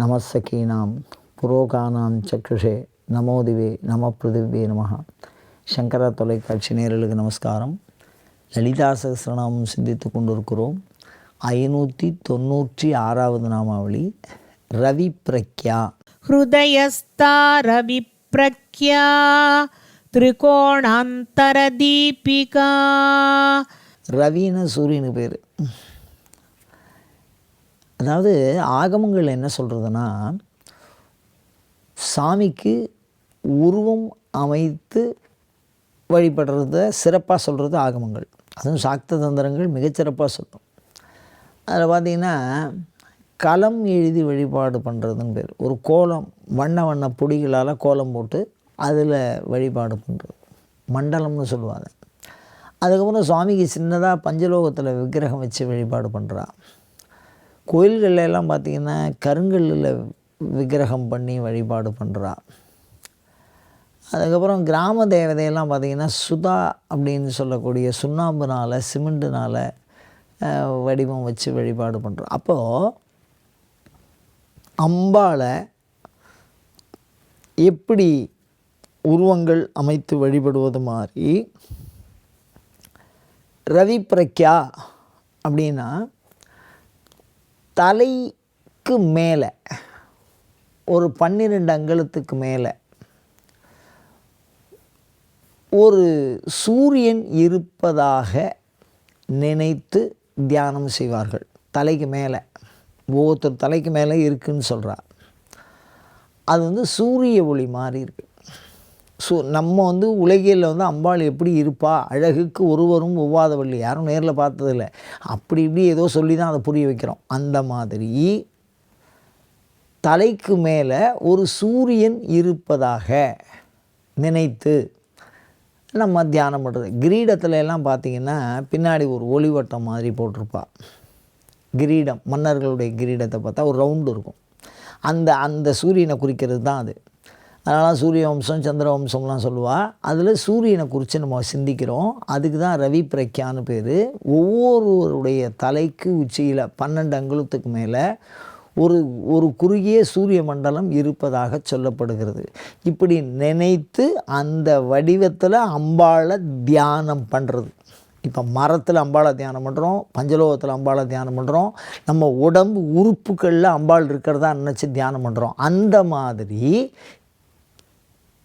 நமசகீனாம் புரோகானாம் சக்ருஷே நமோதிவே நம பிருதிவே நமகா சங்கரா தொலைக்காட்சி நேரலுக்கு நமஸ்காரம். லலிதா சகசிரநாமம் சிந்தித்து கொண்டிருக்கிறோம். ஐநூற்றி தொண்ணூற்றி ஆறாவது நாமாவளி ரவி பிரக்யா. ஹிருதயஸ்தா ரவி பிரக்யா திரிகோணாந்தர தீபிகா. ரவின்னு சூரியனு பேர். அதாவது ஆகமங்கள் என்ன சொல்கிறதுனா சாமிக்கு உருவம் அமைத்து வழிபடுறத சிறப்பாக சொல்கிறது ஆகமங்கள். அதுவும் சாக்த தந்திரங்கள் மிகச்சிறப்பாக சொல்லும். அதில் பார்த்திங்கன்னா களம் எழுதி வழிபாடு பண்ணுறதுன்னு பேர். ஒரு கோலம் வண்ண வண்ண பொடிகளால் கோலம் போட்டு அதில் வழிபாடு பண்ணுறது மண்டலம்னு சொல்லுவாங்க. அதுக்கப்புறம் சுவாமிக்கு சின்னதாக பஞ்சலோகத்தில் விக்கிரகம் வச்சு வழிபாடு பண்ணுறான் கோயில்கள்ல எல்லாம் பார்த்திங்கன்னா கருங்கல்லில் விக்கிரகம் பண்ணி வழிபாடு பண்ணுறா. அதுக்கப்புறம் கிராம தேவதையெல்லாம் பார்த்திங்கன்னா சுதா அப்படின்னு சொல்லக்கூடிய சுண்ணாம்புனால் சிமெண்ட்டுனால் வடிவம் வச்சு வழிபாடு பண்ணுறோம் அப்போது அம்பாளை எப்படி உருவங்கள் அமைத்து வழிபடுவது மாதிரி ரவி பிரக்யா அப்படின்னா தலைக்கு மேலே ஒரு பன்னிரெண்டு அங்கலத்துக்கு மேலே ஒரு சூரியன் இருப்பதாக நினைத்து தியானம் செய்வார்கள். தலைக்கு மேலே ஒவ்வொருத்தர் தலைக்கு மேலே இருக்குன்னு சொல்கிறார் அது வந்து சூரிய ஒளி மாதிரி இருக்குது ஸோ நம்ம வந்து உலகியலில் வந்து அம்பாள் எப்படி இருப்பா? அழகுக்கு ஒருவரும் ஒவ்வாதவள்ளி யாரும் நேரில் பார்த்ததில்ல. அப்படி இப்படி ஏதோ சொல்லி தான் அதை புரிய வைக்கிறோம். அந்த மாதிரி தலைக்கு மேலே ஒரு சூரியன் இருப்பதாக நினைத்து நம்ம தியானம் பண்ணுறது கிரீடத்துல எல்லாம் பார்த்திங்கன்னா பின்னாடி ஒரு ஒளிவட்டம் மாதிரி போட்டிருப்பா. கிரீடம் மன்னர்களுடைய கிரீடத்தை பார்த்தா ஒரு ரவுண்டு இருக்கும். அந்த அந்த சூரியனை குறிக்கிறது தான் அது. அதனால் சூரிய வம்சம் சந்திர வம்சம்லாம் சொல்லுவாள் அதில் சூரியனை குறித்து நம்ம சிந்திக்கிறோம். அதுக்கு தான் ரவி பிரக்யான்னு பேர். ஒவ்வொருவருடைய தலைக்கு உச்சியில் பன்னெண்டு அங்குலத்துக்கு மேலே ஒரு ஒரு குறுகிய சூரிய மண்டலம் இருப்பதாக சொல்லப்படுகிறது. இப்படி நினைத்து அந்த வடிவத்தில் அம்பாளை தியானம் பண்ணுறது இப்போ மரத்தில் அம்பாளை தியானம் பண்ணுறோம் பஞ்சலோகத்தில் அம்பாளை தியானம் பண்ணுறோம் நம்ம உடம்பு உறுப்புகளில் அம்பாள் இருக்கிறதா நினச்சி தியானம் பண்ணுறோம் அந்த மாதிரி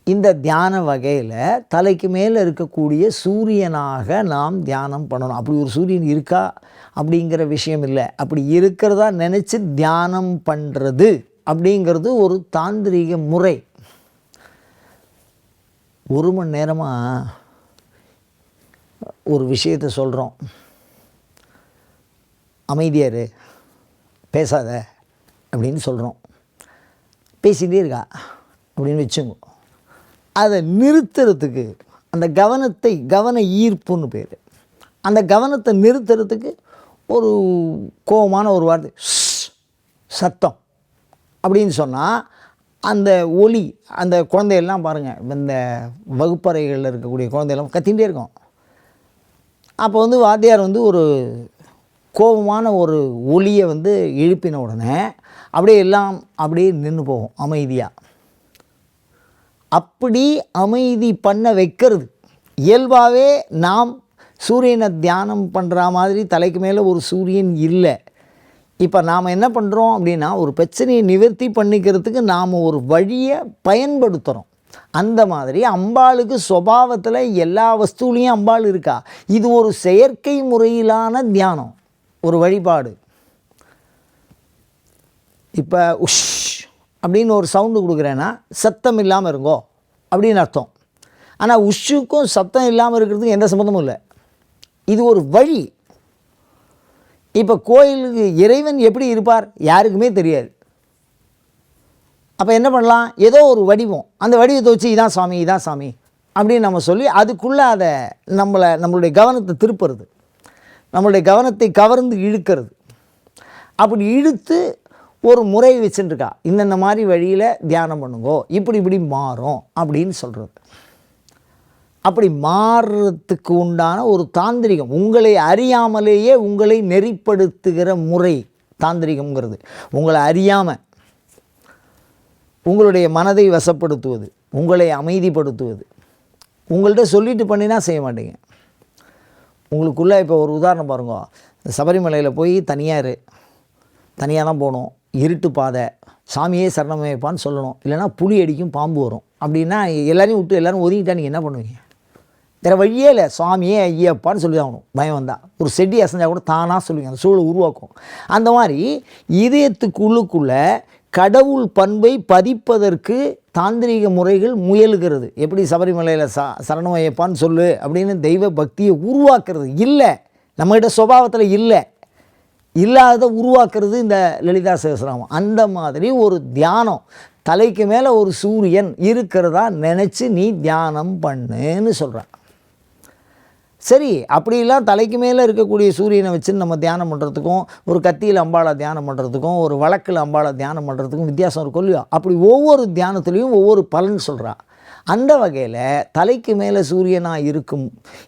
இந்த தியான வகையில் தலைக்கு மேலே இருக்கக்கூடிய சூரியனாக நாம் தியானம் பண்ணணும். அப்படி ஒரு சூரியன் இருக்கா? அப்படிங்கிற விஷயம் இல்லை. அப்படி இருக்கிறதா நினச்சி தியானம் பண்ணுறது அப்படிங்கிறது ஒரு தாந்திரிக முறை. ஒரு மணி நேரமாக ஒரு விஷயத்தை சொல்கிறோம் அமைதியாரு பேசாத. அப்படின்னு சொல்கிறோம் பேசிகிட்டே இருக்கா? அப்படின்னு வச்சுங்க அதை நிறுத்துறதுக்கு அந்த கவனத்தை கவன ஈர்ப்புன்னு பேர். அந்த கவனத்தை நிறுத்துறதுக்கு ஒரு கோபமான ஒரு வார்த்தை சத்தம். அப்படின்னு சொன்னால் அந்த ஒலி அந்த குழந்தையெல்லாம் பாருங்கள் இந்த வகுப்பறைகளில் இருக்கக்கூடிய குழந்தையெல்லாம் கத்திகிட்டே இருக்கும். அப்போ வந்து வாத்தியார் வந்து ஒரு கோபமான ஒரு ஒலியை வந்து எழுப்பின உடனே அப்படியே எல்லாம் அப்படியே நின்று போகும் அமைதியாக அப்படி அமைதி பண்ண வைக்கிறது. இயல்பாகவே நாம் சூரியனை தியானம் பண்ணுற மாதிரி தலைக்கு மேலே ஒரு சூரியன் இல்லை. இப்போ நாம் என்ன பண்ணுறோம் அப்படின்னா ஒரு பிரச்சனையை நிவர்த்தி பண்ணிக்கிறதுக்கு நாம் ஒரு வழியை பயன்படுத்துகிறோம் அந்த மாதிரி அம்பாளுக்கு சுபாவத்தில் எல்லா வஸ்துலேயும் அம்பாள் இருக்கா? இது ஒரு செயற்கை முறையிலான தியானம். ஒரு வழிபாடு. இப்போ உஷ் அப்படின்னு ஒரு சவுண்டு கொடுக்குறேன்னா சத்தம் இல்லாமல் இருங்கோ அப்படின்னு அர்த்தம். ஆனால் உஷுக்கும் சத்தம் இல்லாமல் இருக்கிறதுக்கு எந்த சம்மந்தமும் இல்லை. இது ஒரு வழி. இப்போ கோயிலுக்கு இறைவன் எப்படி இருப்பார் யாருக்குமே தெரியாது. அப்போ என்ன பண்ணலாம்? ஏதோ ஒரு வடிவம். அந்த வடிவத்தை வச்சு இதான் சாமி இதான் சாமி அப்படின்னு நம்ம சொல்லி அதுக்குள்ளே அதை நம்மளை நம்மளுடைய கவனத்தை திருப்புறது. நம்மளுடைய கவனத்தை கவர்ந்து இழுக்கிறது. அப்படி இழுத்து ஒரு முறை வச்சுட்டுருக்கா இந்தந்த மாதிரி வழியில் தியானம் பண்ணுங்கோ. இப்படி இப்படி மாறும் அப்படின்னு சொல்கிறது அப்படி மாறுறதுக்கு உண்டான ஒரு தாந்திரிகம். உங்களை அறியாமலேயே உங்களை நெறிப்படுத்துகிற முறை தாந்திரிகம்ங்கிறது. உங்களை அறியாமல் உங்களுடைய மனதை வசப்படுத்துவது உங்களை அமைதிப்படுத்துவது. உங்கள்கிட்ட சொல்லிட்டு பண்ணினா செய்ய மாட்டீங்க. உங்களுக்குள்ளே இப்போ ஒரு உதாரணம் பாருங்க. சபரிமலையில் போய் தனியாக இரு. தனியாக தான் போகணும். இருட்டு பாதை சாமியே சரணமைப்பான்னு சொல்லணும். இல்லைன்னா புலி அடிக்கும் பாம்பு வரும். அப்படின்னா எல்லாரையும் விட்டு எல்லாரும் ஒதுங்கிட்டா நீங்கள் என்ன பண்ணுவீங்க? வேறு வழியே இல்லை. சுவாமியே ஐயப்பான்னு சொல்லி ஆகணும். பயம் வந்தால் ஒரு செடி அசைஞ்சால் கூட தானாக சொல்லுவீங்க. அந்த சூழலை உருவாக்கும். அந்த மாதிரி இதயத்துக்குள்ளுக்குள்ளே கடவுள் பண்பை பதிப்பதற்கு தாந்திரிக முறைகள் முயலுகிறது. எப்படி சபரிமலையில் ச சரணமையப்பான்னு சொல்லு அப்படின்னு தெய்வ பக்தியை உருவாக்குறது. இல்லை. நம்மகிட்ட சுபாவத்தில் இல்லை. இல்லாத உருவாக்குறது இந்த லலிதா சகசிராமம் அந்த மாதிரி ஒரு தியானம் தலைக்கு மேலே ஒரு சூரியன் இருக்கிறதா நினச்சி நீ தியானம் பண்ணுன்னு சொல்கிறான் சரி அப்படிலாம் தலைக்கு மேலே இருக்கக்கூடிய சூரியனை வச்சு நம்ம தியானம் பண்ணுறதுக்கும் ஒரு கத்தியில் அம்பாளை தியானம் பண்ணுறதுக்கும் ஒரு வழக்கில் அம்பாளை தியானம் பண்ணுறதுக்கும் வித்தியாசம் இருக்கும் இல்லையா அப்படி ஒவ்வொரு தியானத்துலேயும் ஒவ்வொரு பலன் சொல்கிறா அந்த வகையில் தலைக்கு மேலே சூரியனாக இருக்கும்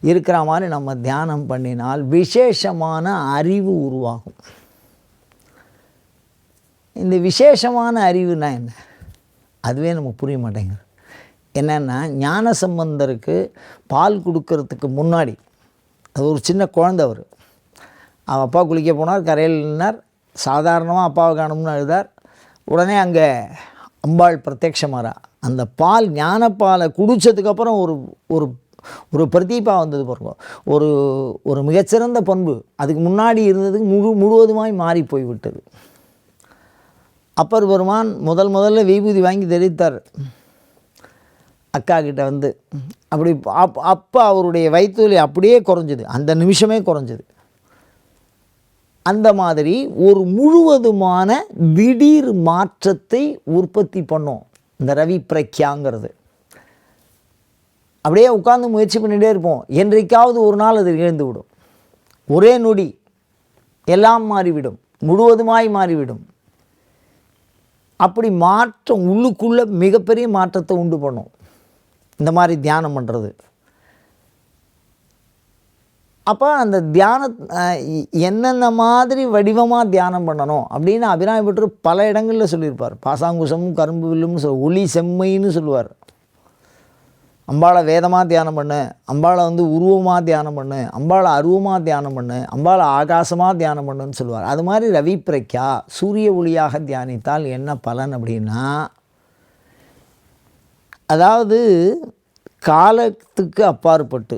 இருக்கிற மாதிரி நம்ம தியானம் பண்ணினால் விசேஷமான அறிவு உருவாகும். இந்த விசேஷமான அறிவுனா என்ன? அதுவே நமக்கு புரிய மாட்டேங்குது. என்னென்னா ஞான சம்பந்தருக்கு பால் கொடுக்கறதுக்கு முன்னாடி அது ஒரு சின்ன குழந்த அவர். அவன் அப்பா குளிக்க போனார் கரையில் நின்னார் சாதாரணமாக அப்பாவை காணும்னு அழுதார். உடனே அங்கே அம்பாள் பிரத்யக்ஷமாரா அந்த பால் ஞானப்பாலை குடித்ததுக்கப்புறம் ஒரு ஒரு ஒரு பிரதீபா வந்தது பாருங்க. ஒரு ஒரு மிகச்சிறந்த பண்பு. அதுக்கு முன்னாடி இருந்ததுக்கு முழு முழுவதுமாய் மாறி போய்விட்டது. அப்பர் பெருமான் முதல் முதல்ல விபூதி வாங்கி தெரிவித்தார் அக்கா கிட்ட வந்து அப்படி அப் அப்போ அவருடைய வயிற்றுவலி அப்படியே குறைஞ்சிது. அந்த நிமிஷமே குறைஞ்சது. அந்த மாதிரி ஒரு முழுவதுமான திடீர் மாற்றத்தை உற்பத்தி பண்ணோம். இந்த ரவி பிரக்யாங்கிறது. அப்படியே உட்காந்து முயற்சி பண்ணிகிட்டே இருப்போம். என்றைக்காவது ஒரு நாள் அது இழந்து விடும் ஒரே நொடி எல்லாம் மாறிவிடும். முழுவதுமாய் மாறிவிடும். அப்படி மாற்றம் உள்ளுக்குள்ளே மிகப்பெரிய மாற்றத்தை உண்டு பண்ணும். இந்த மாதிரி தியானம் பண்ணுறது அப்போ அந்த தியான என்னென்ன மாதிரி வடிவமாக தியானம் பண்ணணும் அப்படின்னு அபிராமி பற்று பல இடங்களில் சொல்லியிருப்பார். பாசாங்குசமும் கரும்பு வில்லும்னு சொல் ஒளி செம்மைன்னு சொல்லுவார். அம்பாளை வேதமாக தியானம் பண்ணு அம்பாளை வந்து உருவமாக தியானம் பண்ணு அம்பாளை அருவமாக தியானம் பண்ணு அம்பாளை ஆகாசமாக தியானம் பண்ணுன்னு சொல்லுவார். அது மாதிரி ரவி பிரக்யா சூரிய ஒளியாக தியானித்தால் என்ன பலன் அப்படின்னா அதாவது காலத்துக்கு அப்பாற்பட்டு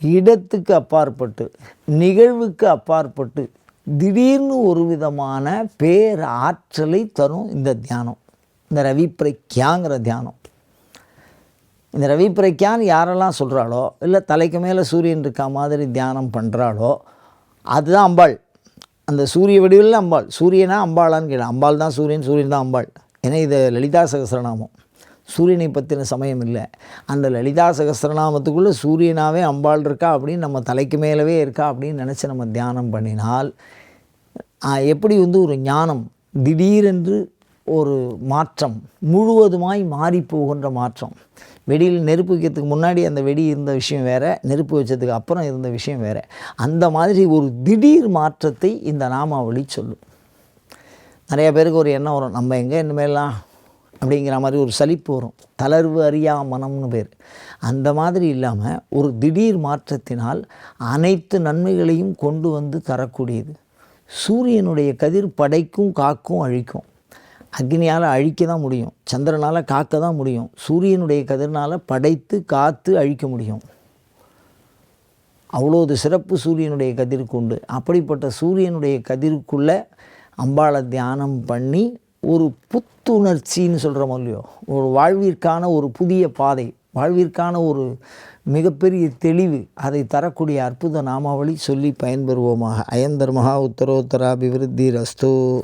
இடத்துக்கு அப்பாற்பட்டு நிகழ்வுக்கு அப்பாற்பட்டு திடீர்னு ஒரு விதமான பேர் ஆற்றலை தரும் இந்த தியானம். இந்த ரவி பிரக்யாங்கிற தியானம். இந்த ரவி பிரக்யான்னு யாரெல்லாம் சொல்கிறாளோ இல்லை தலைக்கு மேலே சூரியன் இருக்க மாதிரி தியானம் பண்ணுறாளோ அதுதான் அம்பாள். அந்த சூரிய வடிவில் அம்பாள். சூரியனா அம்பாளான்னு கேட்டேன் அம்பாள் தான் சூரியன் சூரியன் தான் அம்பாள். ஏன்னா இது லலிதா சகசரநாமம். சூரியனை பற்றின சமயம் இல்லை. அந்த லலிதா சகசிரநாமத்துக்குள்ளே சூரியனாகவே அம்பாள் இருக்கா அப்படின்னு நம்ம தலைக்கு மேலவே இருக்கா அப்படின்னு நினச்சி நம்ம தியானம் பண்ணினால் எப்படி வந்து ஒரு ஞானம் திடீரென்று ஒரு மாற்றம் முழுவதுமாய் மாறி போகின்ற மாற்றம். வெடியில் நெருப்பு வைக்கிறதுக்கு முன்னாடி அந்த வெடி இருந்த விஷயம் வேறு நெருப்பு வச்சதுக்கு அப்புறம் இருந்த விஷயம் வேறு. அந்த மாதிரி ஒரு திடீர் மாற்றத்தை இந்த நாமாவளி சொல்லும். நிறைய பேருக்கு ஒரு எண்ணம் வரும். நம்ம எங்கே இனிமேலாம் அப்படிங்கிற மாதிரி ஒரு சலிப்பு வரும். தளர்வு அறியா மனம்னு பேர். அந்த மாதிரி இல்லாமல் ஒரு திடீர் மாற்றத்தினால் அனைத்து நன்மைகளையும் கொண்டு வந்து தரக்கூடியது. சூரியனுடைய கதிர் படைக்கும் காக்கும் அழிக்கும். அக்னியால் அழிக்க தான் முடியும். சந்திரனால் காக்க தான் முடியும். சூரியனுடைய கதிர்னால் படைத்து காத்து அழிக்க முடியும். அவ்வளோது சிறப்பு சூரியனுடைய கதிருக்கு உண்டு. அப்படிப்பட்ட சூரியனுடைய கதிருக்குள்ளே அம்பாளை தியானம் பண்ணி ஒரு புத்துணர்ச்சின்னு சொல்கிறோம் இல்லையோ? ஒரு வாழ்விற்கான ஒரு புதிய பாதை வாழ்விற்கான ஒரு மிகப்பெரிய தெளிவு அதை தரக்கூடிய அற்புத நாமாவளி சொல்லி பயன்பெறுவோமாக. அயந்தர் மகா உத்தரோத்தராபிவிருத்தி ரஸ்து